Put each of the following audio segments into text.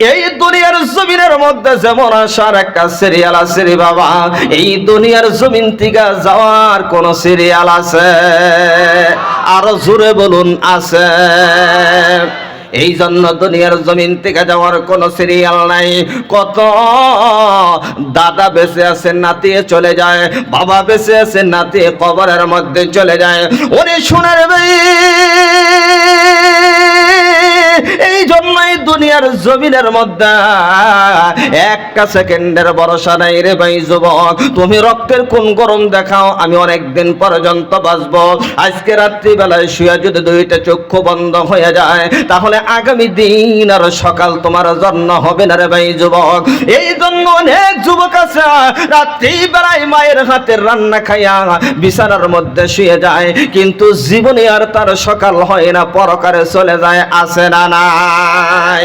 এই দুনিয়ার জমিনের মধ্যে যেমন আসার একটা সিরিয়াল আছে রে বাবা, এই দুনিয়ার জমিন থেকে যাওয়ার কোন সিরিয়াল আছে? আরও জোরে বলুন, আছে। এই জন্য দুনিয়ার জমিন থেকে যাওয়ার কোন সিরিয়াল নাই। কত দাদা বেঁচে আছে নাতিয়ে চলে যায়, বাবা বেঁচে আছে নাতিয়ে কবরের মধ্যে চলে যায়। ওরে শোনার ভাই এই জন্যই দুনিয়ার জমিনের মধ্যে একটা সেকেন্ডের ভরসা নাই রে ভাই যুবক। তুমি রক্তের কোন গরম দেখাও, আমি অনেক দিন পর্যন্ত বাঁচবো। আজকে রাত্রিবেলায় শুয়ে যদি দুইটা চক্ষু বন্ধ হয়ে যায়, তাহলে আগামী দিন আর সকাল তোমার জন্য হবে না রে ভাই যুবক। এই জন্য অনেক যুবক আছে, রাত্রিবেলায় মায়ের হাতের রান্না খাইয়া বিছানার মধ্যে শুয়ে যায়, কিন্তু জীবনে আর তার সকাল হয় না পরকারে চলে যায়, আসে না। নাই।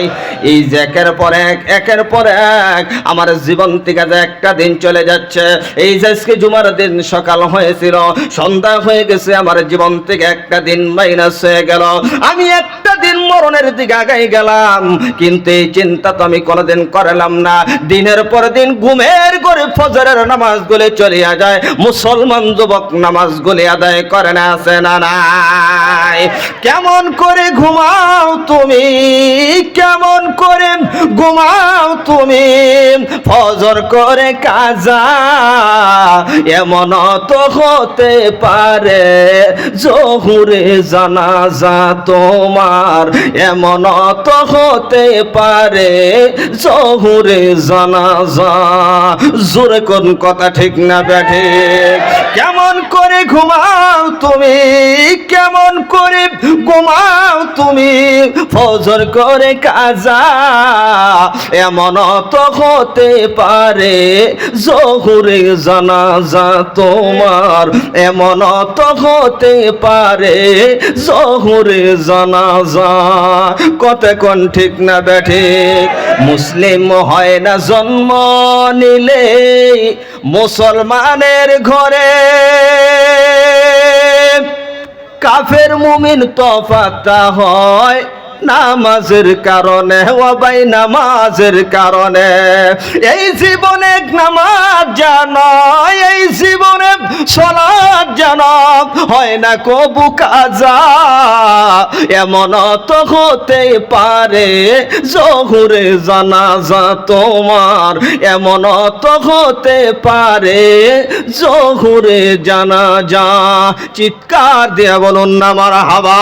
এই একের পর এক, একের পর এক আমার জীবন থেকে যে একটা দিন চলে যাচ্ছে। এই যে আজকে জুমার দিন সকাল হয়েছিল, সন্ধ্যা হয়ে গেছে, আমার জীবন থেকে একটা দিন মাইনাস হয়ে গেল। আমি একটা দিন মরণের দিকে আগাই গেলাম, কিন্তু এই চিন্তা তো আমি কোনোদিন করলাম না। দিনের পর দিন ঘুমের করে ফজরের নামাজ গুলি চলিয়া যায়, মুসলমান যুবক নামাজ গুলি আদায় করে না আছে না, নাই। কেমন করে ঘুমাও তুমি? কেমন করে ঘুমাও তুমি? ফজর করে কাজা এমন তো হতে পারে, জহুরে জানাজা তোমার এমন তো হতে পারে, জহুরে জানাজা। জোরে কোন কথা ঠিক না ব্যাঠে কেমন করে ঘুমাও তুমি? কেমন করে ঘুমাও তুমি? ফজর করে কাজা এমন তো হতে পারে, জহুরে জানাজা তোমার এমন তো হতে পারে, জহুরে জানাজা। কত কোন ঠিক না বেঠে মুসলিম হয় না জন্ম নিলে মুসলমানের ঘরে। কাফের মুমিন তফাতা হয়। নামাজের কারণে ও ভাই নামাজের কারণে। এই জীবনে নামাজ জানো, এই জীবনে সলাদ জানো, হয় না কবু কাজা। এমন তো হতে পারে জহুরে জানাজা তোমার। এমন তো হতে পারে জহুরে জানাজা। চিৎকার দিয়ে বলুন আমার হাবা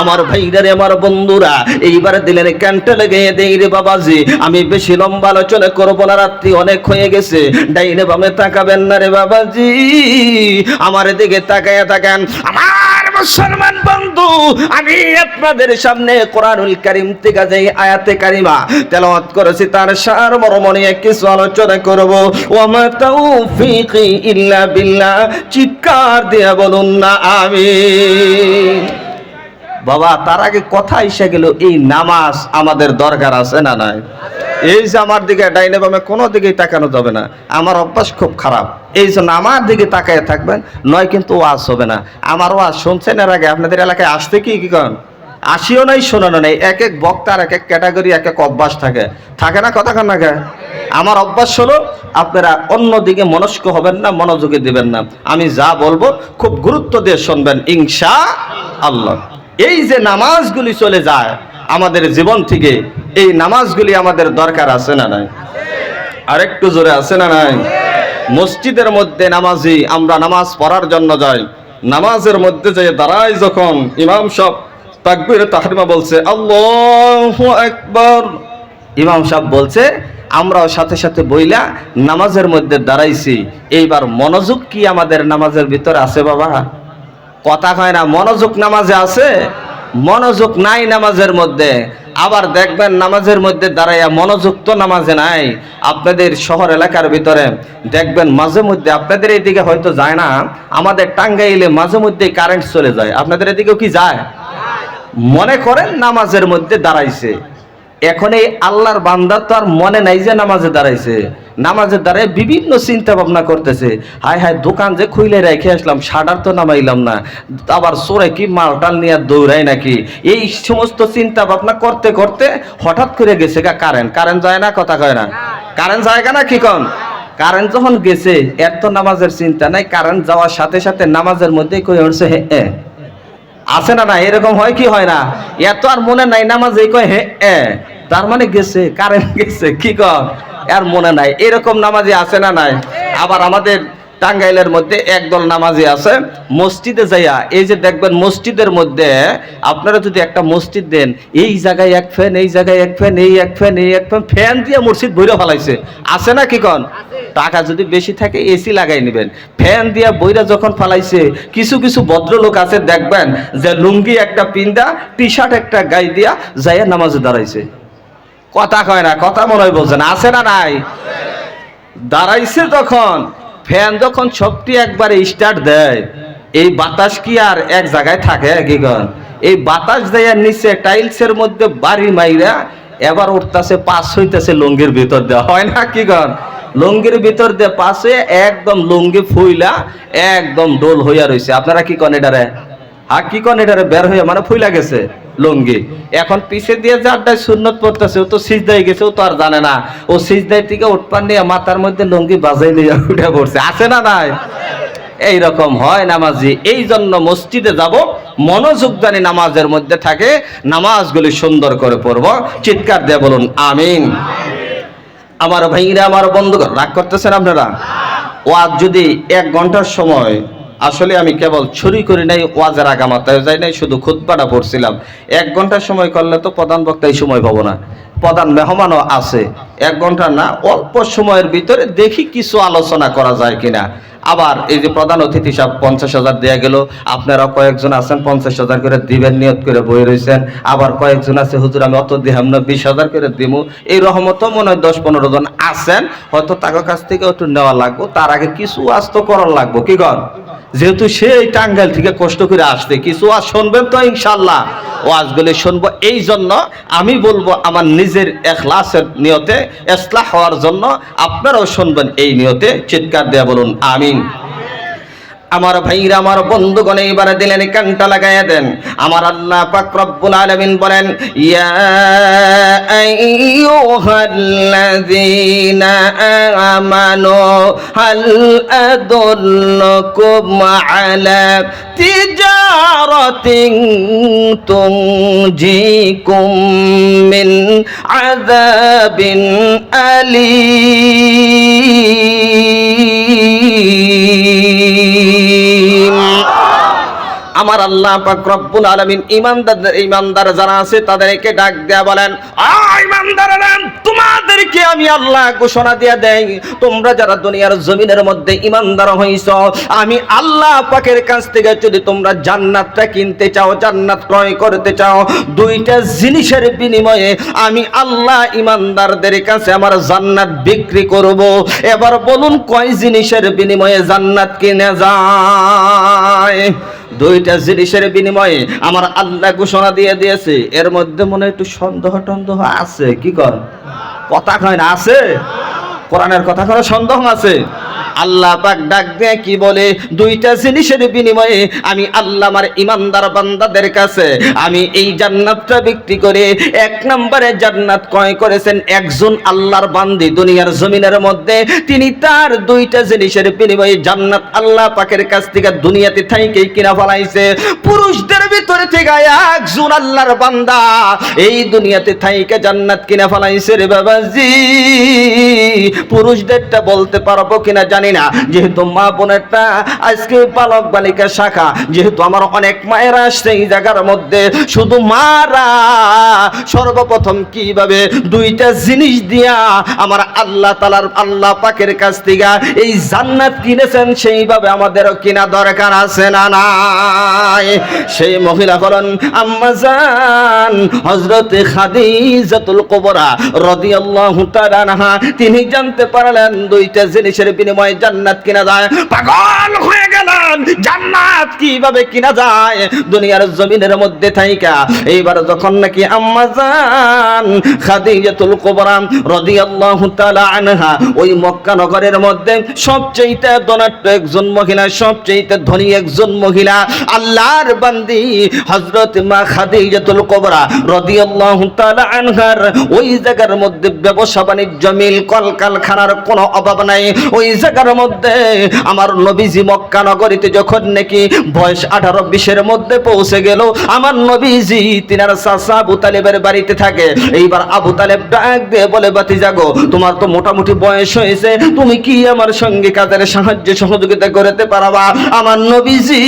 আমার ভাইরারে আমার বন্ধুরা, এইবার দিলেন ক্যান্টে লেগে দেই রে বাবাজি। আমি বেশি লম্বা আলোচনা করব না, রাত্রি অনেক হয়ে গেছে। ডাইনে বামে তাকাবেন না রে বাবাজি। আমার দিকে তাকায়া থাকেন আমার মুসলমান বন্ধু, আমি আপনাদের সামনে কোরআনুল কারীম থেকে যে আয়াতে কারিমা তেলাওয়াত করেছি, তার সার মরমণি কিছু আলোচনা করব। ওয়া তৌফিকি ইল্লা বিল্লাহ, চিৎকার দিয়ে বলুন না, আমিন। বাবা, তার আগে কথা এসে গেল, এই নামাজ আমাদের দরকার আছে না নাই? এই যে আমার দিকে ডাইনে বামে কোনো দিকেই তাকানো যাবে না। আমার অভ্যাস খুব খারাপ। এই জন্য আমার দিকে তাকায় থাকবেন, নয় কিন্তু ওয়াজ হবে না। আমার ওয়াজ শুনছেন এর আগে? আপনাদের এলাকায় আসতে কি কি করেন আসিও নাই, শোনানো নেই। এক এক বক্তার এক এক ক্যাটাগরি, এক এক অভ্যাস থাকে। থাকে না কথা কান না আমার অভ্যাস হলো, আপনারা অন্য দিকে মনস্ক হবেন না, মনোযোগী দিবেন না। আমি যা বলব, খুব গুরুত্ব দিয়ে শুনবেন, ইনশা আল্লাহ। এই যে নামাজগুলি চলে যায়, আমাদের জীবন থেকে এই নামাজগুলি আমাদের দরকার আছে না নাই? আরেকটু জোরে আছে না নাই? মসজিদের মধ্যে নামাজি, আমরা নামাজ পড়ার জন্য যাই। নামাজের মধ্যে যে দাঁড়াই যখন ইমাম সব তাকবির তাহরিমা বলছে, আল্লাহ একবার ইমাম সাহেব বলছে, আমরাও সাথে সাথে বইলা নামাজের মধ্যে দাঁড়াইছি। এইবার মনোযোগ কি আমাদের নামাজের ভিতরে আছে বাবা? কথা কয় না, মনোযোগ নামাজে আছে? মনোযোগ নাই নামাজের মধ্যে। আবার দেখবেন নামাজের মধ্যে দাঁড়াইয়া মনোযোগ তো নামাজে নাই। আপনাদের শহর এলাকার ভিতরে দেখবেন মাঝে মধ্যে আপনাদের এদিকে হয়তো যায় না, আমাদের টাঙ্গাইলে মাঝে মধ্যে কারেন্ট চলে যায়। আপনাদের এদিকেও কি যায়? মনে করেন নামাজের মধ্যে দাঁড়াইছে। এখন এই আল্লাহর বান্দার তো আর মনে নাই যে নামাজে দাঁড়াইছে। নামাজের দ্বারা বিভিন্ন চিন্তা ভাবনা করতেছে। হায় হায়, দোকান যে খুইলে রেখে আসলাম, সাডার তো নামাইলাম না। আবার সোরে কি মালটাল নিয়ে দৌড়াই নাকি? এই সমস্ত চিন্তা ভাবনা করতে করতে হঠাৎ করে গেছে গা কারেন্ট। কারেন্ট যায় না, কথা কয় না? কারেন্ট যায় না, কি কন? কারেন্ট যখন গেছে, এর তো নামাজের চিন্তা নাই। কারেন্ট যাওয়ার সাথে সাথে নামাজের মধ্যেই কই উঠছে হে। আছে না না, এরকম হয় কি হয় না? এত আর মনে নাই নামাজ এই কয় এ। তার মানে গেছে কারেন্ট গেছে, কি কর? আর মনে নাই, এরকম নামাজি আছে না নাই? আবার আমাদের টাঙ্গাইলের মধ্যে একদল নামাজি আছে, মসজিদে যাইয়া, এই যে দেখবেন মসজিদের মধ্যে, আপনারা যদি একটা মসজিদ দেন, এই জায়গায় এক ফ্যান, এই জায়গায় এক ফ্যান, এই এক ফ্যান, এই এক ফ্যান ফ্যান দিয়ে মসজিদ বইরা ফেলাইছে। আছে না কি কন? টাকা যদি বেশি থাকে, এসি লাগাই নেবেন। ফ্যান দিয়া বইরা যখন ফালাইছে, কিছু কিছু ভদ্রলোক আছে, দেখবেন যে লুঙ্গি একটা পিন্দা টি শার্ট একটা গাই দিয়া যাইয়া নামাজে দাঁড়াইছে। কথা কয় না, কথা মনে হয় বলছেন আছে না নাই? দাঁড়াইছে তখন ফ্যান যখন সবটি একবারে স্টার্ট দেয়, এই বাতাস কি আর এক জায়গায় থাকে কি এই বাতাস দেয়ার নিচে টাইলসের মধ্যে বাড়ি মাইরা এবার উঠতেছে পাস হইতেছে লুঙ্গির ভিতর দেওয়া হয় না কি কন? লুঙ্গির ভিতর দিয়ে পাশে একদম লুঙ্গি ফুইলা একদম ডোল হইয়া রইছে। আপনারা কি কন এটারে? হা কি কন এটারে? বের হইয়া মানে ফুইলা গেছে। লুঙ্গি। এখন পিছে দিয়ে যারটাই সুন্নত পড়তেছে, ও তো সিজদাই গেছে, ও তো আর জানে না। ও সিজদাই থেকে উঠপান নিয়ে মাথার মধ্যে লুঙ্গি বাজাই নিয়ে উঠে পড়ছে। আছে না নাই? এই রকম হয় নামাজি। এই জন্য মসজিদে যাব, মনোযোগ জানি নামাজের মধ্যে থাকে, নামাজগুলি সুন্দর করে পড়ব। চিৎকার দিয়ে বলুন, আমিন। আমার ভাইরা, আমার বন্ধু রাগ করতেছেন আপনারা? ও ওয়াজ যদি এক ঘণ্টার সময় আসলে আমি কেবল ছুরি করি নাই, ওয়াজের আগামাতায় যাই নাই, শুধু খুতবাটা পড়ছিলাম। এক ঘণ্টার সময় করলে তো প্রধান বক্তা এই সময় পাবো না। প্রধান মেহমানও আছে। এক ঘণ্টা না, অল্প সময়ের ভিতরে দেখি কিছু আলোচনা করা যায় কিনা। আবার এই যে প্রধান অতিথি সাহেব পঞ্চাশ হাজার দেওয়া গেল আপনারা কয়েকজন আছেন, পঞ্চাশ হাজার করে দিবেন, নিয়ত করে বই রয়েছেন আবার কয়েকজন আছে, হুজুর, আমি অত দিহাম না বিশ হাজার করে দিমু। এই রহমত মনে হয় দশ পনেরো জন আছেন, হয়তো তাদের কাছ থেকে একটু নেওয়া লাগবো, তার আগে কিছু আস্ত করার লাগবো। কি কর যেহেতু সেই টাঙ্গাইল থেকে কষ্ট করে আসতে কিছু আজ শুনবেন তো ইনশাল্লাহ ওয়াজগুলি শুনব এই জন্য আমি বলব আমার নিজের এখলাসের নিয়তে এসলা হওয়ার জন্য আপনারাও শুনবেন এই নিয়তে চিৎকার দেয়া বলুন, আমিন। আমার ভাইরা, আমার বন্ধুগণ এবারে দিলেন কানটা লাগাইয়া দেন। আমার আল্লাহ পাক রব্বুল আলামিন বলেন, ইয়া আইয়ুহাল্লাযীনা আমানু, হাল আদুল্লুকুম আলা তিজারাতিন তুনজিকুম মিন আযাবিন আলীম। আমার আল্লাহ পাক রব্বুল আলামিন ইমানদার ইমানদার যারা আছে তাদেরকে ডাক দেয়া বলেন তোমাদেরকে আমি আল্লাহ ঘোষণা দিয়ে দেই। তোমরা যারা দুনিয়ার জমিনের মধ্যে ইমানদার হইছ, আমি আল্লাহ পাকের কাছ থেকে যদি তোমরা জান্নাতটা কিনতে চাও, জান্নাত ক্রয় করতে চাও, দুইটা জিনিসের বিনিময়ে আমি আল্লাহ ইমানদারদের কাছে আমার জান্নাত বিক্রি করব। এবার বলুন, কয় জিনিসের বিনিময়ে জান্নাত কিনে যায়? দুইটা জিনিসের বিনিময়ে আমার আল্লাহ ঘোষণা দিয়ে দিয়েছে। এর মধ্যে মনে একটু সন্দেহ টন্দেহ আছে। কি কর? কথা কয় না, আছে? কোরআনের কথা কোনো সন্দেহ আছে? আল্লাহ পাক ডাক দিয়ে কি বলে? দুইটা জিনিসের বিনিময়ে আমি আল্লাহ আমার ইমানদার বান্দাদের কাছে আমি এই জান্নাতটা বিক্রি করে এক নম্বরে জান্নাত ক্রয় করেছেন একজন আল্লাহর বান্দি দুনিয়ার জমিনের মধ্যে। তিনি তার দুইটা জিনিসের বিনিময়ে জান্নাত আল্লাহ পাকের কাছ থেকে দুনিয়াতে থাইকেই কিনা ফলাইছে। পুরুষদের ভিতরে থেকে একজন আল্লাহর বান্দা এই দুনিয়াতে থাইকে জান্নাত কিনা ফলাইছে রে বাবাজি। পুরুষদেরটা বলতে পারব কিনা জানি না। যেহেতু মা বোনেরটা আজকে বালক বালিকা শাখা, যেহেতু আমার অনেক মায়েরা এই জায়গার মধ্যে, শুধু মারা, সর্বপ্রথম কীভাবে দুইটা জিনিস দিয়া আমার আল্লাহ তালার আল্লাহ পাকের কাছ থেকে এই জান্নাত কিনেছেন, সেইভাবে আমাদেরও কিনা দরকার আছে না নাই। সেই মহিলা হলেন আম্মাজান হজরতে খাদিজাতুল কুবরা তাআলা আনহা। তিনি জানতে পারলেন দুইটা জিনিসের বিনিময়ে জান্নাত কিনা যায় পাগল বলেন জান্নাত কীভাবে কিনা যায়? দুনিয়ার জমিনের মধ্যে থাইকা। এইবার যখন নাকি আম্মা জান খাদিজাতুল কুবরা রাদিয়াল্লাহু তাআলা আনহা, ওই মক্কা নগরের মধ্যে সবচেয়ে ধনাঢ্য একজন মহিলা সবচেয়ে ধনী একজন মহিলা, আল্লাহর বান্দি হযরত মা খাদিজাতুল কুবরা রাদিয়াল্লাহু তাআলা আনহার, ওই জায়গার মধ্যে ব্যবসা বাণিজ্য, মিল, কলকারখানার কোনো অভাব নাই। ওই জায়গার মধ্যে আমার নবীজি মক্কা নগরীতে যখন নাকি বয়স আঠারো বিশের মধ্যে পৌঁছে গেল, আমার নবীজি, তিনার চাচা আবু তালেবের বাড়িতে থাকে। এইবার আবু তালেব ডাক দিয়ে বলে বাতি জাগো তোমার তো মোটামুটি বয়স হয়েছে, তুমি কি আমার সঙ্গে কাজের সাহায্য সহযোগিতা করতে পারবা? আমার নবীজি,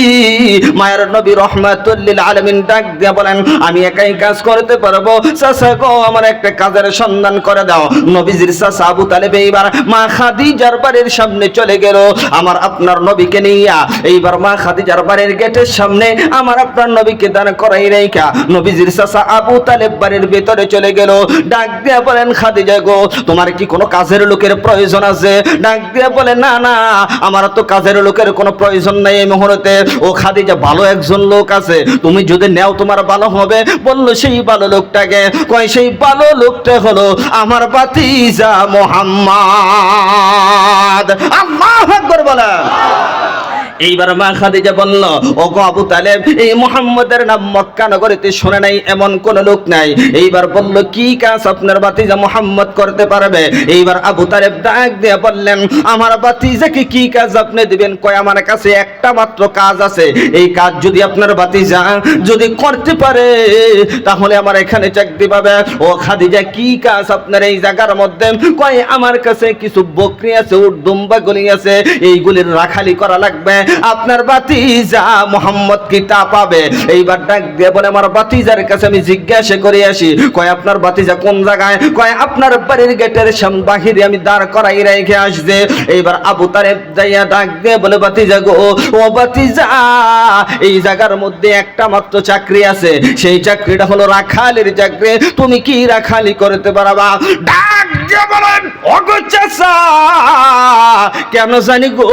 মায়ের নবী রহমাতুল্লিল আলমিন ডাক দিয়ে বলেন, আমি একাই কাজ করতে পারব। চাচা গো, আমার একটা কাজের সন্ধান করে দাও। নবীজির চাচা আবু তালেব এইবার মা খাদিজার বাড়ির সামনে চলে গেল। আমার আপনার নবীকে নিয়া এইবার মা খাদিজার বাড়ির গেটের সামনে আমার আপনার নবীকে দান করাই রেখা নবীজির চাচা আবু তালেব বাড়ির ভেতরে চলে গেল। ডাক দিয়ে বলেন, খাদিজা গো, তোমার কি কোনো কাজের লোকের প্রয়োজন আছে? ডাক দিয়ে বলে, না না, আমার তো কাজের লোকের কোনো প্রয়োজন নাই এই মুহূর্তে। ও খাদিজা ভালো একজন লোক আছে। তুমি যদি নেও তোমার ভালো হবে, বলল, সেই ভালো লোকটাকে। কয়, সেই ভালো লোকটা হলো আমার বাতিজা মোহাম্মদ। আল্লাহ আকবার বলেন। এইবার মা খাদিজা বলল ও গো আবু তালেব, এই মোহাম্মদের নাম মক্কা নগরীতে শুনে নাই, এমন কোন লোক নাই। এইবার বলল, কি কাজ আপনার বাতিজা মোহাম্মদ করতে পারবে? এইবার আবু তালেব ডাক দিয়ে বললেন, আমার বাতিজাকে কি কাজ আপনি দিবেন? কয়, আমার কাছে একটা মাত্র কাজ আছে। এই কাজ যদি আপনার বাতিজা যদি করতে পারে, তাহলে আমার এখানে চাকরি পাবে। ও খাদিজা, কি কাজ আপনার এই জায়গার মধ্যে? কয়, আমার কাছে কিছু বকরি আছে উট দুম্বা গলি আছে, এইগুলির রাখালি করা লাগবে। আপনার বাতিজা মোহাম্মদ কি তা পাবে? এইবার ডাক দিয়ে বলে, আমার বাতিজার কাছে আমি জিজ্ঞাসা করে আসি, কয় আপনার বাতিজা কোন জায়গায়? কয় আপনার বাড়ির গেটের সামনে বাহিরে আমি দাঁড় করাই রেখে আসবে এইবার আবু তারেব যাইয়া ডাক দিয়ে বলে বাতিজা গো, ও বাতিজা এই জায়গার মধ্যে একটা মাত্র চাকরি আছে। সেই চাকরিটা হলো রাখালির চাকরি। তুমি কি রাখালি করতে পারবা? ডাক বলেন কেন জানি গো,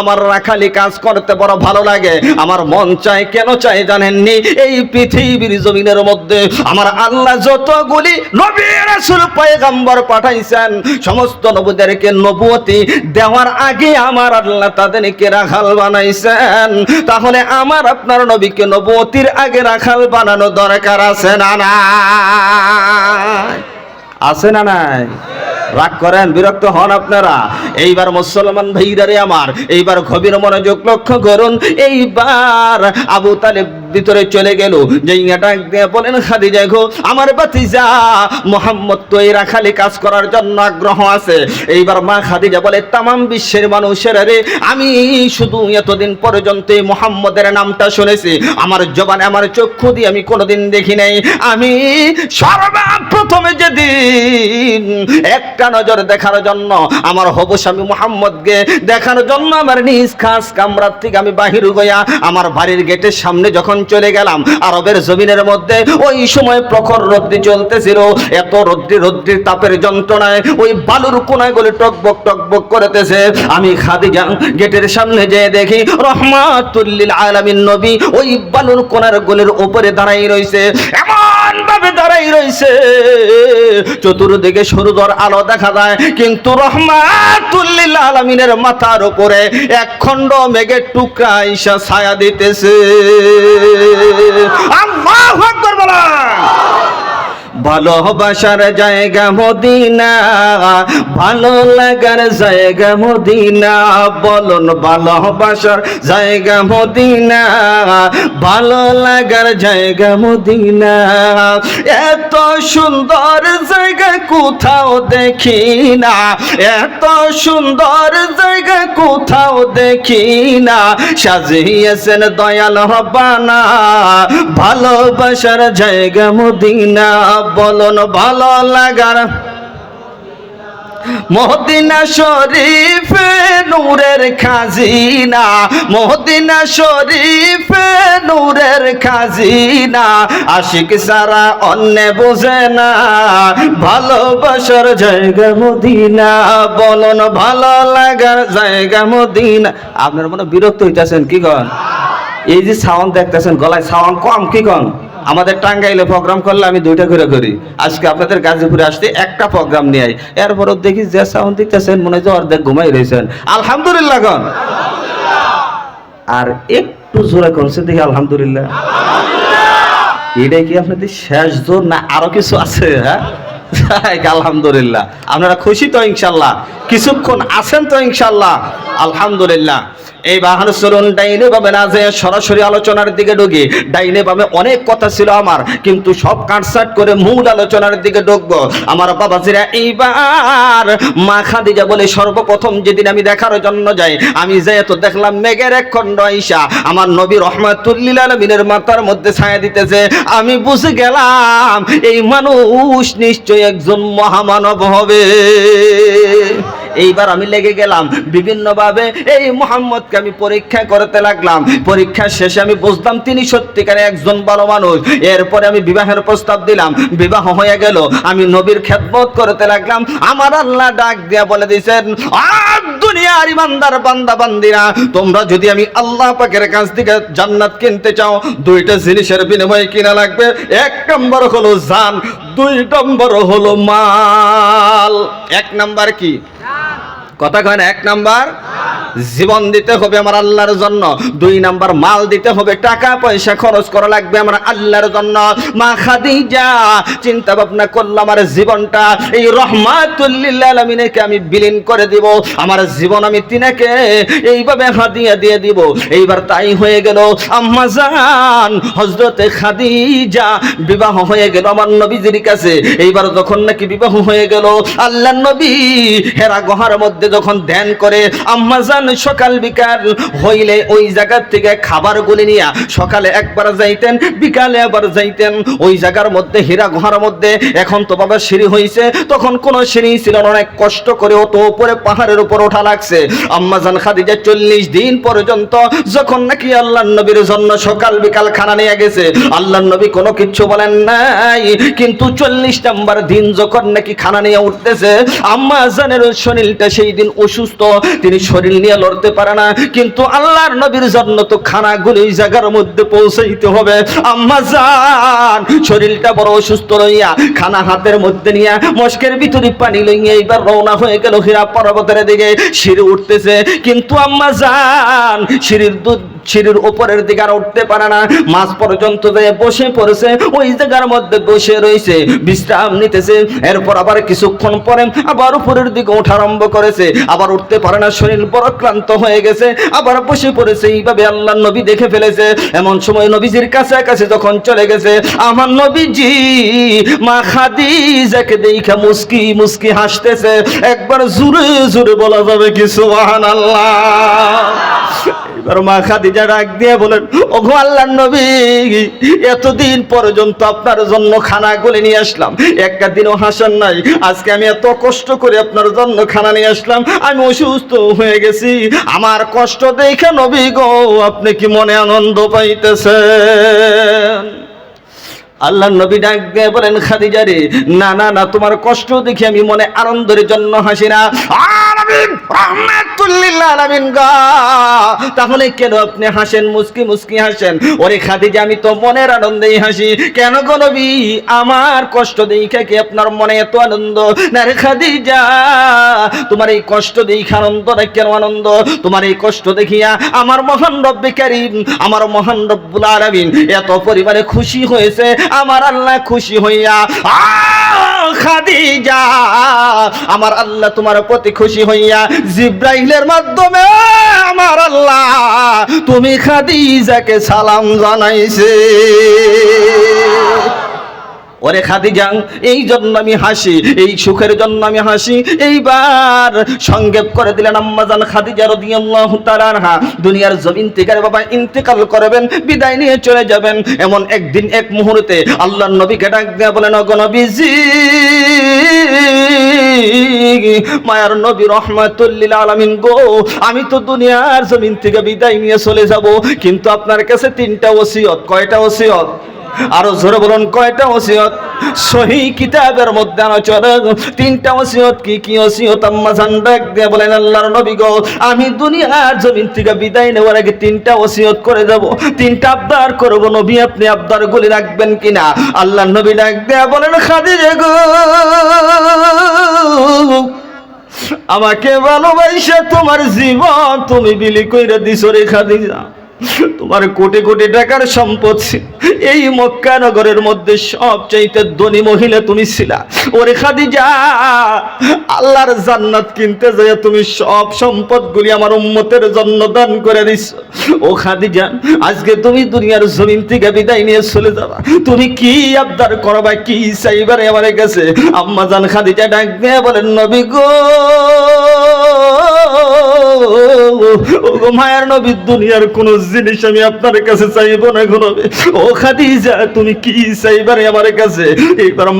আমার রাখালি কাজ করতে বড় ভালো লাগে। আমার মন চাই কেন চায় জানেননি? এই পৃথিবীর জমিনের মধ্যে আমার আল্লাহ যতগুলি নবী রাসূল পয়গম্বর পাঠাইছেন, সমস্ত নবীদেরকে নবুয়তি দেওয়ার আগে আমার আল্লাহ তাদেরকে রাখাল বানাইছেন। তাহলে আমার আপনার নবীকে নবুয়তির আগে রাখাল বানানো দরকার আছে না না আছে না নাই? রাগ করেন, বিরক্ত হন আপনারা। এইবার মুসলমান ভাইরারে আমার, এইবার গভীর মনোযোগ লক্ষ্য করুন। এইবার আবু তালেব ভিতরে চলে গেল। জাইয়াটা দিয়ে বলেন, খাদিজা গো, আমার বাতিজা মোহাম্মদ তো এই রাখালি কাজ করার জন্য আগ্রহ আছে। এইবার মা খাদিজা বলে, তামাম বিশ্বের মানুষের রে, আমি শুধু এতদিন পর্যন্ত মোহাম্মদের নামটা শুনেছি। আমার জবানে, আমার চক্ষু দিয়ে আমি কোনোদিন দেখি নাই। আমি সর্বপ্রথমে যেদিন একটা নজর দেখার জন্য আমার হবু স্বামী মোহাম্মদকে দেখার জন্য আমার নিজ খাস কামরার থেকে আমি বাহির গইয়া আমার বাড়ির গেটের সামনে যখন চলে গেলাম, আরবের জমিনের মধ্যে ওই সময় প্রখর রোদ্রি চলতেছিল এত রোদ্রি, রোদ্রির তাপের যন্ত্রণায় ওই বালুর কোনায় গুলি টকবক টকবক করতেছে। আমি খাদিজা গেটের সামনে যেয়ে দেখি, রহমাতুল্লিল আলামিন নবী ওই বালুর কোনার গোলের উপরে দাঁড়াই রইছে। এমন রইছে। চতুর্দিকে সরুদর আলো দেখা যায়, কিন্তু রহমাতুল্লিল আলমিনের মাথার উপরে এক খণ্ড মেঘের টুকরা ইসা ছায়া দিতেছে। বলা ভালোবাসার জায়গা মদিনা, ভালো লাগার জায়গা মদিনা, বলুন ভালোবাসার জায়গা মদিনা, ভালো লাগার জায়গা মদিনা। এত সুন্দর জায়গা কোথাও দেখি না, এত সুন্দর জায়গা কোথাও দেখি না। সাজিয়েছেন দয়াল হবানা ভালোবাসার জায়গা মদিনা বলন ভালো লাগার। মহদিনা শরীফ নূরের খাজিনা। মহদিনা শরীফ নূরের খাজিনা। আশিক সারা অন্য বোঝে না। ভালোবাসার জায়গা মদিনা। বলন ভালো লাগার জায়গা মদিনা। আপনার মনে বিরক্ত হইতেছেন, কি কন? এই যে সাউন্ড দেখতেছেন, গলায় সাউন্ড কম, কি কন? আমাদের টাঙ্গাইলে প্রোগ্রাম করলে আমি দুইটা করে করি। আজকে আপনাদের গাজীপুরে আসতে একটা প্রোগ্রাম নিয়ে আই। এরপরও দেখি যে সাউন্ড দিতেছেন, মনে হয় অর্ধেক ঘুমাই রয়েছেন আলহামদুলিল্লাহ কন। আর একটু জোরে করছে দেখি আলহামদুলিল্লাহ। এটাই কি আপনাদের শেষ জোর না আরও কিছু আছে হ্যাঁ? আলহামদুলিল্লাহ। আপনারা খুশি তো ইনশাল্লাহ। কিছুক্ষণ আছেন তো ইনশাল্লাহ। আলহামদুলিল্লাহ। এই বাহান চলুন, ডাইনে বামে না যে সরাসরি আলোচনার দিকে ঢুকি। ডাইনে বামে অনেক কথা ছিল আমার, কিন্তু সব কাটসাট করে মূল আলোচনার দিকে ঢুকবো। আমার বাবাজিরা, এইবার মা খাদিজা বলে সর্বপ্রথম যেদিন আমি দেখার জন্য যাই, আমি যাই তো দেখলাম মেঘের এক খণ্ড আইসা আমার নবী রহমাতুল্লিল আলমিনের মাথার মধ্যে ছায়া দিতেছে। আমি বুঝে গেলাম, এই মানুষ নিশ্চয়ই একজন মহামানব হবে। এইবার আমি লেগে গেলাম। বিভিন্নভাবে এই মোহাম্মদকে আমি পরীক্ষা করতে লাগলাম। পরীক্ষার শেষে আমি বুঝলাম তিনি সত্যিকারে একজন ভালো মানুষ। এরপরে আমি বিবাহের প্রস্তাব দিলাম। বিবাহ হয়ে গেল। আমি নবীর খেদমত করতে লাগলাম। আমার আল্লাহ ডাক দিয়া বলে দিয়েছেন আর দুনিয়ার ইমানদার বান্দা বান্দিরা তোমরা যদি আমি আল্লাহ পাকের কাছ থেকে জান্নাত কিনতে চাও দুইটা জিনিসের বিনিময়ে কিনা লাগবে। এক নম্বর হলো জান দুই নম্বর হলো মাল। এক নাম্বার কি? কথা কয় এক নাম্বার? জীবন দিতে হবে আমার আল্লাহর জন্য। দুই নাম্বার, মাল দিতে হবে, টাকা পয়সা খরচ করা লাগবে আমার আল্লাহর জন্য। মা খাদিজা, চিন্তা ভাবনা করলাম আমার জীবনটা। এই রহমাতুল্লিল আলমিনকে আমি বিলীন করে দিব। আমার জীবন আমি তিনাকে এইভাবে হাদিয়া দিয়ে দিব। এইবার তাই হয়ে গেল, আম্মা জান হজরতে খাদিজা বিবাহ হয়ে গেল আমার নবীজির কাছে। এইবার যখন নাকি বিবাহ হয়ে গেল আল্লাহ নবী হেরা গহার মধ্যে যখন ধ্যান করে, আম্মা জান সকাল, বিকাল হইলে ওই জায়গার থেকে খাবার গুলি নিয়ে সকালে একবার যাইতেন, বিকালে আবার যাইতেন। ওই জায়গার মধ্যে, হীরা গুহার মধ্যে এখন তো বাবা সিঁড়ি হইছে, তখন কোন সিঁড়ি ছিল না, অনেক কষ্ট করে অত উপরে পাহাড়ের উপর ওঠা লাগছে। আম্মা জান খাদিজা চল্লিশ দিন পর্যন্ত যখন নাকি আল্লাহ নবীর জন্য সকাল, বিকাল খানা নিয়ে গেছে আল্লাহ নবী কোনো কিচ্ছু বলেন নাই, কিন্তু চল্লিশ নাম্বার দিন যখন নাকি খানা নিয়ে উঠতেছে আম্মা জানের শরীরটা সেই দিন অসুস্থ, তিনি শরীর নিয়ে লড়তে পারে না, কিন্তু আল্লাহর নবীর জন্য তো খানাগুলি ওই জায়গার মধ্যে পৌঁছাইতে হবে। আম্মা জান, শরীরটা বড় অসুস্থ রইয়া খানা হাতের মধ্যে নিয়ে মস্কের ভিতরে পানি লইয়া এইবার রওনা হয়ে গেল হীরা পর্বতের দিকে। সিঁড়ি উঠতেছে, কিন্তু আম্মা জান সিঁড়ির দুধ সিঁড়ির উপরের দিকে আর উঠতে পারে না। মাঝ পর্যন্ত বসে পড়েছে, ওই জায়গার মধ্যে বসে রয়েছে। বিশ্রাম নিতেছে। এরপর আবার কিছুক্ষণ পরে আবার উপরের দিকে ওঠা আরম্ভ করেছে। আবার উঠতে পারে না, শরীর বড় ক্লান্ত হয়ে গেছে। আবার বসে পড়েছে। এইভাবে আল্লাহ নবী দেখে ফেলেছে। এমন সময় নবীজির কাছাকাছি যখন চলে গেছে, আমার নবীজি, মা খাদিজাকে দেখা মুস্কি মুস্কি হাসতেছে। একবার জুড়ে জুড়ে বলা যাবে কি সুবহানাল্লাহ? এবার মা খাদিজা ডাক দিয়ে বলেন, ওগো আল্লাহর নবী, এতদিন পর্যন্ত আপনার জন্য খানা গুলে নিয়ে আসলাম। একটা দিনও হাসান নাই। আজকে আমি এত কষ্ট করে আপনার জন্য খানা নিয়ে আসলাম। আমি অসুস্থ হয়ে গেছি। আমার কষ্ট দেখে নবী গো, আপনি কি মনে আনন্দ পাইতেছেন? আল্লাহ নবী ডাক দিয়ে বলেন, খাদিজা রে, না না না, তোমার কষ্ট দেখে আমি মনে আনন্দের জন্য হাসি না। তাহলে কেন আপনি হাসেন হাসেন? ওরে আমি তো মনের আনন্দেই হাসি। কেন আমার কষ্ট দেখে কি আপনার মনে এত আনন্দ? না রে তোমার এই কষ্ট দেখে আনন্দ না কেন আনন্দ? তোমার এই কষ্ট দেখিয়া আমার মহান রব্বে আমার মহান রব্বুল এত পরিমাণে খুশি হয়েছে। আমার আল্লাহ খুশি হইয়া আহ, খাদিজা, আমার আল্লাহ তোমার প্রতি খুশি হইয়া জিব্রাইলের মাধ্যমে আমার আল্লাহ তুমি খাদিজাকে সালাম জানাইছে। ওরে খাদিজাং, এই জন্য আমি হাসি, এই সুখের জন্য আমি হাসি। এইবার সংক্ষেপ করে দিলেন আম্মাজান খাদিজা রাদিয়াল্লাহু তাআলা দুনিয়ার জমিন থেকে বাবা ইন্তেকাল করবেন, বিদায় নিয়ে চলে যাবেন। এমন একদিন, এক মুহূর্তে আল্লাহর নবীকে ডাক দিয়ে বলেন ওগো নবীজি, মায়ার নবী রহমাতুল্লিল আলামিন গো, আমি তো দুনিয়ার জমিন থেকে বিদায় নিয়ে চলে যাব, কিন্তু আপনার কাছে তিনটা ওসিয়ত, কয়টা ওসিয়ত? আরও জোরে বলুন, কয়টা ওসিয়ত? সহি কিতাবের মধ্যে আলোচনা তিনটা ওসিয়ত কি? কি ওসিয়ত? আম্মা জান ডাক দিয়ে বলেন, আল্লাহর নবী গো, আমি দুনিয়ার জমিন থেকে বিদায় নেওয়ার আগে তিনটা ওসিয়ত করে যাব তিনটা আবদার করব। নবী, আপনি আবদার গুলি রাখবেন কিনা? আল্লাহর নবী ডাক দিয়ে বলেন, খাদিজা গো, আমাকে ভালোবাসে তোমার জীবন, তুমি বিলি কইরা দিছো রে খাদিজা। তোমার কোটি কোটি টাকার সম্পদ। এই মক্কা নগরের মধ্যে সবচাইতে ধনী মহিলা তুমি ছিলা। ওরে খাদিজা, আল্লাহর জান্নাত কিনতে যায় তুমি সব সম্পদগুলি আমার উম্মতের জন্য দান করে দিছো। ও খাদিজা, আজকে তুমি দুনিয়ার জমিন থেকে বিদায় নিয়ে চলে যাবা। তুমি কি আবদার করবা কি চাইবারে আমার কাছে? আম্মা জান খাদিজা ডাক দিয়ে বলেন, নবী গো ও মায়ের দুনিয়ার কোন জিনিস আমি আপনার কাছে চাইব না নবী। ও খাদিজা, তুমি কি চাইবারে আমার কাছে?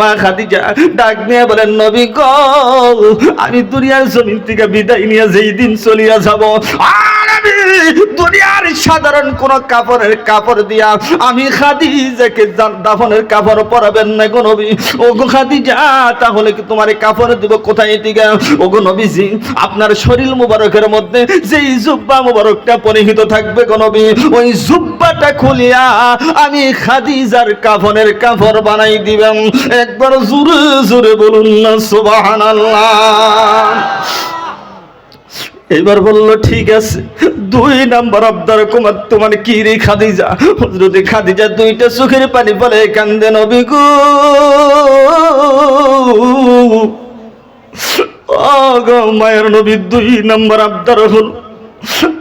মা খাদিজা ডাক নিয়ে বলেন নবী আমি দুনিয়ার জমিন থেকে বিদায় নিয়ে যেই দিন চলিয়া যাব দুনিয়ার সাধারণ কোন কাপড়ের কাপড় দিয়া, আমি খাদিজাকে দাফনের কাপড় পরাবেন না গো নবী। ও গো খাদিজা, তাহলে কি তোমার কাপড় দিব কোথায় দিকে ও গো নবীজি, আপনার শরীর মুবারকের মধ্যে যেই জুব্বা মুবারকটা পরিহিত থাকবে নবী, ওই জুব্বাটা খুলিয়া আমি খাদিজার কাফনের কাপড় বানাই দিবেন। একবার জোরে জোরে বলুন না, সুবহানাল্লাহ। এবার বলল, ঠিক আছে, দুই নাম্বার আবদার কুমার, তোমার কি রে খাদিজা? হজরতে খাদিজা দুইটা চোখের পানি বলে কান্দে, নবী গো মায়ের নবী দুই নম্বর আবদার হল।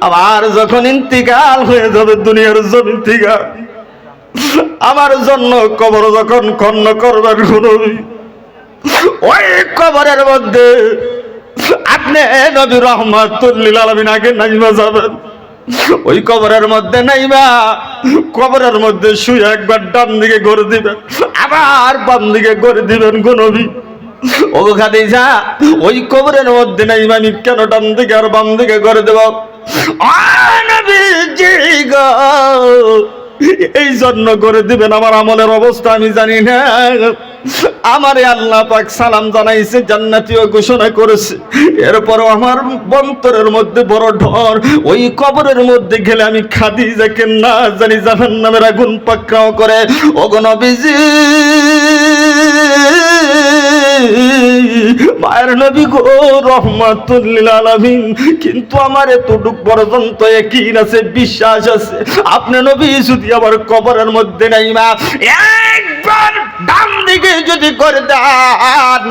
আবার যখন ইন্তিকাল হয়ে যাবে দুনিয়ার জমিন থেকে, আমার জন্য কবর যখন খন্ন করবেন গো নবী ওই কবরের মধ্যে আপনি নবী রহমাতুল্লিল আলমিন আগে নাইমা যাবেন। ওই কবরের মধ্যে নাইবা কবরের মধ্যে শুয়ে একবার ডান দিকে গড়ে দিবেন, আবার বাম দিকে গড়ে দিবেন গো নবী। ও খাদিজা, ওই কবরের মধ্যে নাইবা আমি কেন ডান দিকে আর বাম দিকে গড়ে দেব? এই জন্য করে দিবেন আমার আমলের অবস্থা আমি জানি না। আমারে আল্লাহ পাক সালাম জানাইছে জান্নাতীয় ঘোষণা করেছে। এরপরও আমার বন্তরের মধ্যে বড় ঢর। ওই কবরের মধ্যে গেলে আমি খাদি যাকে না জানি জাহান নামের আগুন পাক্কাও করে। অগনবীজি মায়ের নবী গো, রহমাতুল্লিল আলামিন। কিন্তু আমার এতটুক পর্যন্ত একই আছে, বিশ্বাস আছে। আপনি নবী যদি আমার কবরের মধ্যে নাই মা, একবার ডান দিকে যদি করে দেন,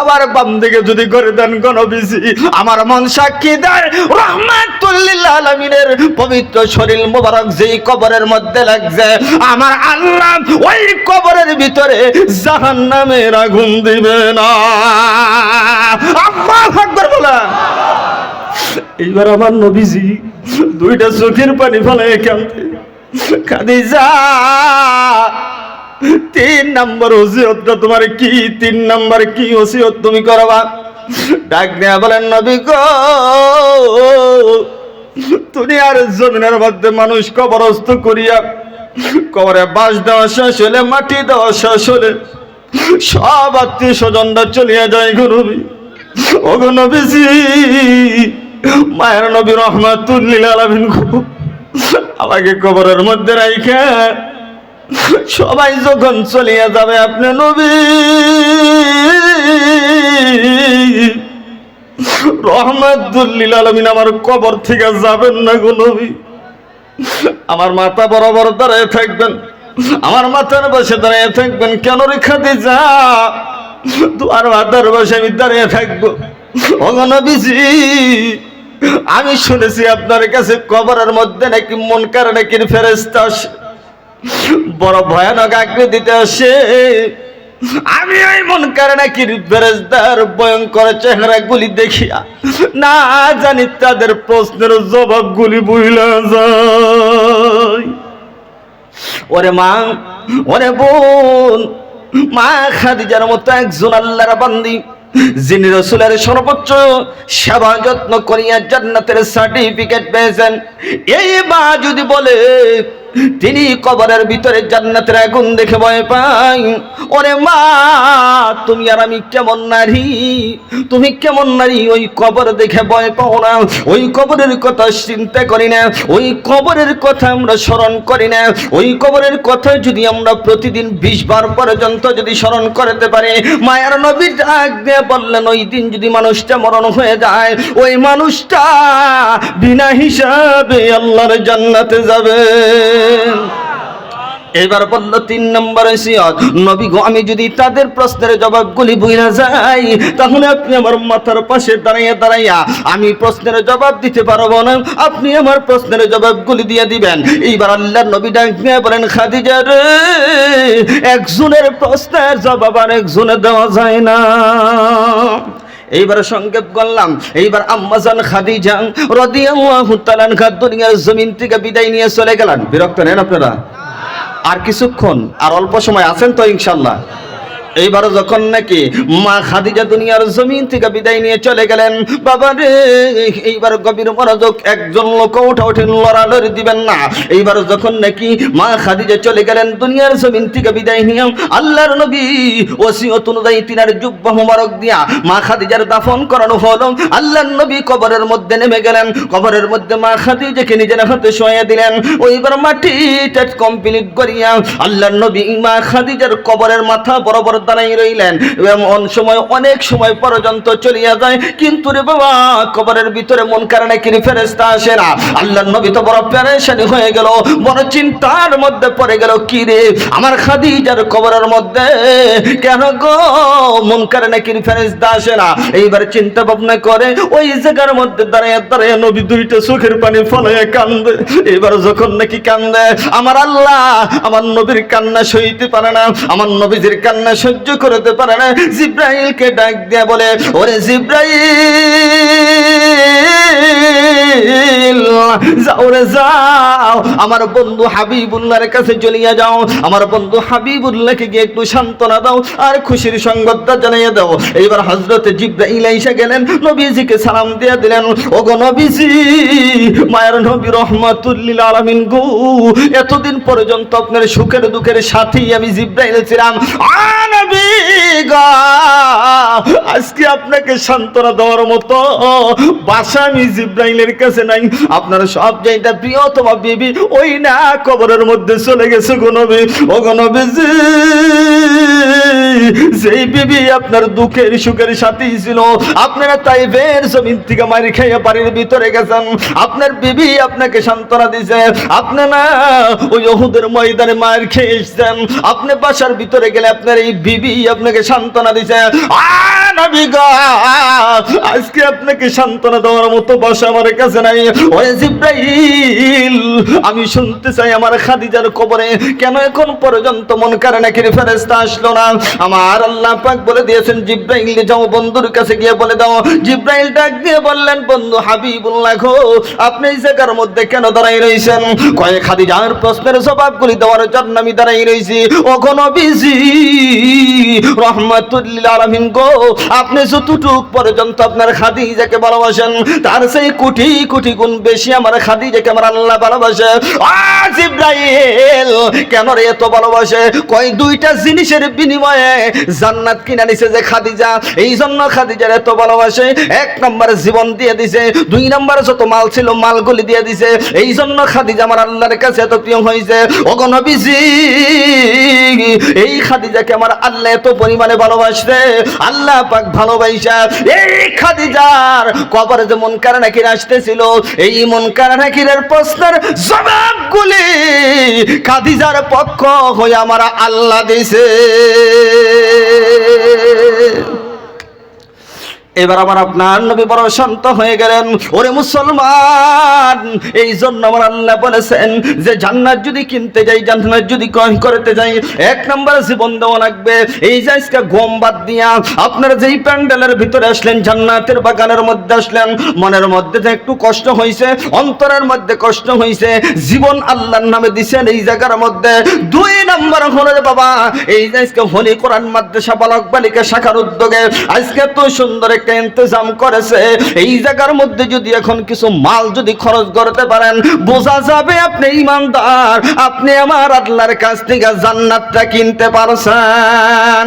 আবার বাম দিকে যদি করে দেন গণবিজি আমার মন সাক্ষী দেয়, রহমাতুল্লিল আলামিনের পবিত্র শরীর মোবারক যেই কবরের মধ্যে লাগছে, আমার আল্লাহ ওই কবরের ভিতরে জাহান্নামের আগুন দিবে না। বলা এইবার আমার নবীজি দুইটা চোখের পানি ফেলে কাঁদে। খাদিজা তিন নম্বর ওসিয়তটা তোমার কি? তিন নম্বর কি ওসিয়ত তুমি করবা? ডাক দেয়া বলেন, নবী গো, দুনিয়ার জমিনের মধ্যে মানুষ কবরস্থ করিয়া কবরে বাস দেওয়া শেষ হলে, মাটি দেওয়া শেষ হলে সব আত্মীয় স্বজনরা চলিয়া যায় গো নবী। ও গো নবীজি, মায়ের নবী রহমাতুল্লিল আলামিন আমাকে কবরের মধ্যে রাইখা সবাই যখন চলিয়া যাবে আপনি নবী। রহমাতুল্লিল আলমিন আমার কবর থেকে যাবেন না গো নবী। আমার মাথা বরাবর দাঁড়ায় থাকবেন, আমার মাথার বসে দাঁড়িয়ে থাকবেন। কেন রেখা দিয়ে যা তোমার মাথার বসে আমি দাঁড়িয়ে থাকব। অগনবীজি আমি শুনেছি আপনার কাছে কবরের মধ্যে নাকি মন কার নাকি ফেরেস্তা আসে। বড় ভয়ানক আকৃতিতে আসে। আমি ওই মন করে নাকি ফেরেস্তার ভয়ঙ্কর চেহারা গুলি দেখিয়া না জানি তাদের প্রশ্নের জবাব গুলি বুঝলা যায়। ওরে মা, ওরে বোন, মা খাদিজার মতো একজন আল্লাহর বান্দি, যিনি রসুলের সর্বোচ্চ সেবা যত্ন করিয়া জান্নাতের সার্টিফিকেট পেয়েছেন। এই মা যদি বলে তিনি কবরের ভিতরে জান্নাতের আগুন দেখে ভয় পাই ওরে মা, তুমি আর আমি কেমন নারী? তুমি কেমন নারী? ওই কবর দেখে ভয় পাও না। ওই কবরের কথা চিন্তা করি না। ওই কবরের কথা আমরা স্মরণ করি না। ওই কবরের কথা যদি আমরা প্রতিদিন বিশ বার পর্যন্ত যদি স্মরণ করতে পারি, মায়ের নবী ডাক দিয়ে বললেন, ওই দিন যদি মানুষটা মরণ হয়ে যায়, ওই মানুষটা বিনা হিসাবে আল্লাহর জান্নাতে যাবে। এবার বলল তিন নম্বর সিয়ত নবী গো, আমি যদি তাদের প্রশ্নের জবাবগুলি বুঝা যাই, তাহলে আপনি আমার মাথার পাশে দাঁড়াইয়া দাঁড়াইয়া আমি প্রশ্নের জবাব দিতে পারব না। আপনি আমার প্রশ্নের জবাব জবাবগুলি দিয়ে দিবেন। এইবার আল্লাহ নবী ডাক বলেন, খাদিজা রে, একজনের প্রশ্নের জবাব আর একজনের দেওয়া যায় না। এইবার সংক্ষেপ করলাম। এইবার আম্মাজান খাদিজা রাদিয়াল্লাহু তাআলা দুনিয়ার জমিন থেকে বিদায় নিয়ে চলে গেলেন। বিরক্ত নেন আপনারা? আর কিছুক্ষণ, আর অল্প সময় আছেন তো ইনশাল্লাহ এইবার যখন নাকি মা খাদিজা দুনিয়ার জমিন থেকে বিদায় নিয়ে চলে গেলেন, বাবা রে, এইবার গভীর মনোযোগ একজন লোক উঠা উঠে লড়ালড়ি দিবেন না। এইবার যখন নাকি মা খাদিজা চলে গেলেন দুনিয়ার জমিন থেকে বিদায় নিয়ে, আল্লাহর নবী ওসিয়ত অনুযায়ী তিনার জুব্বা মুবারক দিয়া মা খাদিজার দাফন করানো হলো। আল্লাহর নবী কবরের মধ্যে নেমে গেলেন। কবরের মধ্যে মা খাদিজাকে নিজের হাতে শোয়া দিলেন। ওইবার মাটি কমপ্লিট করিয়া আল্লাহর নবী মা খাদিজার কবরের মাথা বরাবর দাঁড়াই রইলেন। এমন সময়, অনেক সময় পর্যন্ত চলিয়া যায়। কিন্তু রে বাবা, কবরের ভিতরে মন কারণে কি ফেরেস্তা আসে না। আল্লাহর নবী তো বড় প্যারেশানি হয়ে গেল। বড় চিন্তার মধ্যে পড়ে গেল কি রে আমার খাদিজার কবরের মধ্যে কেন গো? মন কারণে কি ফেরেস্তা আসে না। এইবার চিন্তা ভাবনা করে, ওই জায়গার মধ্যে দাঁড়ায় দাঁড়ায় নবী দুইটা চোখের পানি ফলাইয়া কান্দে। এবার যখন নাকি কান্দে, আমার আল্লাহ, আমার নবীর কান্না সইতে পারে না। আমার নবীজির কান্না সহ্য করতে পারে না। জিব্রাইলকে ডাক দিয়ে বলে, ওরে জিব্রাইল, যাও রে, যাও। আমার বন্ধু হাবিবুল্লাহর কাছে চলিয়া যাও। আমার বন্ধু হাবিবুল্লাহকে গিয়ে একটু সান্ত্বনা দাও আর খুশির সংবাদটা জানিয়ে দাও। এইবার জিব্রাইল এসে গেলেন, নবীজিকে সালাম দিয়ে দিলেন নবীজি, মায়ের নবী রহমাতুল্লিল আলামিন এতদিন পর্যন্ত আপনার সুখের দুঃখের সাথেই আমি জিব্রাইল ছিলাম। আজকে আপনাকে সান্ত্বনা দেওয়ার মতো বাসা আমি কাছে নাই। আপনার সব বিবি, ওই না কবরের মধ্যে চলে গেছে ও যেই বিবি আপনার দুঃখের সুখের সাথেই ছিল, আপনারা তাই বের জমিন থেকে মারি খেয়ে বাড়ির ভিতরে গেছেন। আপনার বিবি আপনাকে সান্ত্বনা দিছে, আপনি না ওই ওহুদের ময়দানে মায়ের খেয়ে এসছেন। আপনি বাসার ভিতরে গেলে আপনার এই বিবি আপনাকে সান্ত্বনা দিছে। আজকে আপনাকে সান্ত্বনা দেওয়ার মতো বাসা আমার কাছে নাই। ওই জিব্রাইল, আমি শুনতে চাই আমার খাদিজার কবরে, কেন এখন পর্যন্ত মন কারে নাকি ফেরেস্তা আসলো না? আমার আল্লাহ পাক বলে দিয়েছেন, জিব্রাইল, যাও বন্ধুর কাছে গিয়ে বলে দাও। জিব্রাইল ডাক দিয়ে বললেন, বন্ধু হাবিবুল্লাহ গো, আপনি এই জায়গার মধ্যে কেন দাঁড়াই রয়েছেন কয়ে খাদিজার প্রশ্নের জবাবগুলি দেওয়ার জন্য আমি দাঁড়াই রয়েছি ও কোন বিজি রহমাতুল্লিল আলামিন গো, আপনি যতটুক পর্যন্ত আপনার খাদিজাকে ভালোবাসেন, তার সেই কোটি কোটি গুণ বেশি আমার খাদিজাকে আমার আল্লাহ ভালোবাসে। কেন রে এত ভালোবাসে? দুইটা জিনিসের বিনিময়ে জান্নাত কিনা নিছে যে খাদিজা এই জন্য খাদিজার এত ভালোবাসে। এক নম্বর জীবন দিয়ে দিছে, দুই নম্বর যত মাল ছিল, মালগুলি দিয়ে দিছে। এই জন্য খাদিজা আমার আল্লাহর কাছে এত প্রিয় হয়েছে অগণবিজি এই খাদিজাকে আমার আল্লাহ এত পরিমাণে ভালোবাসে আল্লাহ পাক ভালোবাসা। এই খাদিজার কবরে যে মন কারা নাকির আসতেছিল, এই মন কারা নাকিরের প্রশ্নের জবাবগুলি খাদিজার পক্ষ হয়ে আমার আল্লাহ দিছে এবার আমার আপনার নবী বড় শান্ত হয়ে গেলেন। ওরে মুসলমান, এই জন্য আমার আল্লাহ বলেছেন যে জান্নাত যদি কিনতে যাই, জান্নাত যদি ক্রয় করতে যাই, এক নম্বরে জীবন দেওয়া লাগবে। এই যে আজকে গম বাদ দিয়া আপনারা যেই প্যান্ডেলের ভিতরে আসলেন, জান্নাতের বাগানের মধ্যে আসলেন, মনের মধ্যে যে একটু কষ্ট হয়েছে অন্তরের মধ্যে কষ্ট হয়েছে জীবন আল্লাহর নামে দিছেন এই জায়গার মধ্যে। দুই নম্বর হলো বাবা, এই যে আজকে হলি কোরআন মাদ্রাসা, বালক বালিকা শাখার উদ্যোগে আজকে তো সুন্দর একটা ইন্তজাম করেছে। এই জায়গার মধ্যে যদি এখন কিছু মাল যদি খরচ করতে পারেন, বোঝা যাবে আপনি ইমানদার। আপনি আমার আল্লাহর কাছ থেকে জান্নাতটা কিনতে পারছেন।